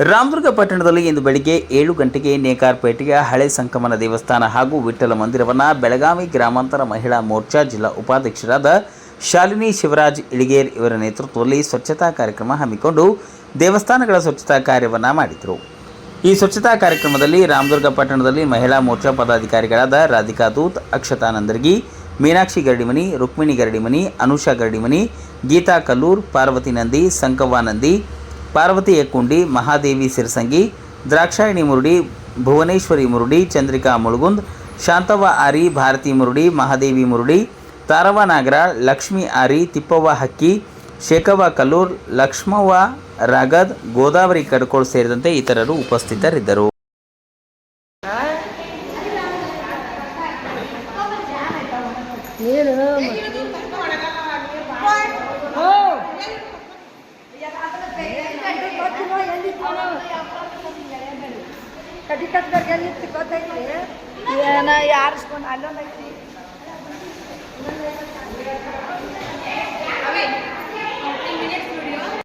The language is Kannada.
ರಾಮದುರ್ಗ ಪಟ್ಟಣದಲ್ಲಿ ಇಂದು ಬೆಳಿಗ್ಗೆ ಏಳು ಗಂಟೆಗೆ ನೇಕಾರ್ಪೇಟೆಯ ಹಳೆ ಸಂಕಮನ ದೇವಸ್ಥಾನ ಹಾಗೂ ವಿಠಲ ಮಂದಿರವನ್ನು ಬೆಳಗಾವಿ ಗ್ರಾಮಾಂತರ ಮಹಿಳಾ ಮೋರ್ಚಾ ಜಿಲ್ಲಾ ಉಪಾಧ್ಯಕ್ಷರಾದ ಶಾಲಿನಿ ಶಿವರಾಜ್ ಇಳಿಗೇರ್ ಇವರ ನೇತೃತ್ವದಲ್ಲಿ ಸ್ವಚ್ಛತಾ ಕಾರ್ಯಕ್ರಮ ಹಮ್ಮಿಕೊಂಡು ದೇವಸ್ಥಾನಗಳ ಸ್ವಚ್ಛತಾ ಕಾರ್ಯವನ್ನು ಮಾಡಿದರು. ಈ ಸ್ವಚ್ಛತಾ ಕಾರ್ಯಕ್ರಮದಲ್ಲಿ ರಾಮದುರ್ಗ ಪಟ್ಟಣದಲ್ಲಿ ಮಹಿಳಾ ಮೋರ್ಚಾ ಪದಾಧಿಕಾರಿಗಳಾದ ರಾಧಿಕಾ ದೂತ್ ಅಕ್ಷತಾ ನಂದರ್ಗಿ ಮೀನಾಕ್ಷಿ ಗರಡಿಮನಿ, ರುಕ್ಮಿಣಿ ಗರಡಿಮನಿ, ಅನುಷಾ ಗರಡಿಮನಿ, ಗೀತಾ ಕಲ್ಲೂರ್, ಪಾರ್ವತಿ ನಂದಿ ಸಂಕವ್ವ ನಂದಿ ಪಾರ್ವತಿ ಎಕ್ಕುಂಡಿ ಮಹಾದೇವಿ ಸಿರಸಂಗಿ, ದ್ರಾಕ್ಷಾಯಣಿ ಮುರುಡಿ, ಭುವನೇಶ್ವರಿ ಮುರುಡಿ, ಚಂದ್ರಿಕಾ ಮುಳುಗುಂದ್, ಶಾಂತವ್ವ ಆರಿ, ಭಾರತಿ ಮುರುಡಿ, ಮಹಾದೇವಿ ಮುರುಡಿ ತಾರವ ನಾಗರಾಳ್, ಲಕ್ಷ್ಮಿ ಆರಿ, ತಿಪ್ಪವ್ವ ಹಕ್ಕಿ, ಶೇಖವ್ವ ಕಲ್ಲೂರ್, ಲಕ್ಷ್ಮವ್ವ ರಾಗದ್, ಗೋದಾವರಿ ಕಡ್ಕೋಳ್ ಸೇರಿದಂತೆ ಇತರರು ಉಪಸ್ಥಿತರಿದ್ದರು. ಏನು ಕಡಿ ಕಟ್ದಾಗ ಎಲ್ಲಿತ್ತು ಗೊತ್ತೈತಿ ಏನ ಯಾರಿಸ್ಕೊಂಡು ಅಲ್ಲೊಂದೈತಿ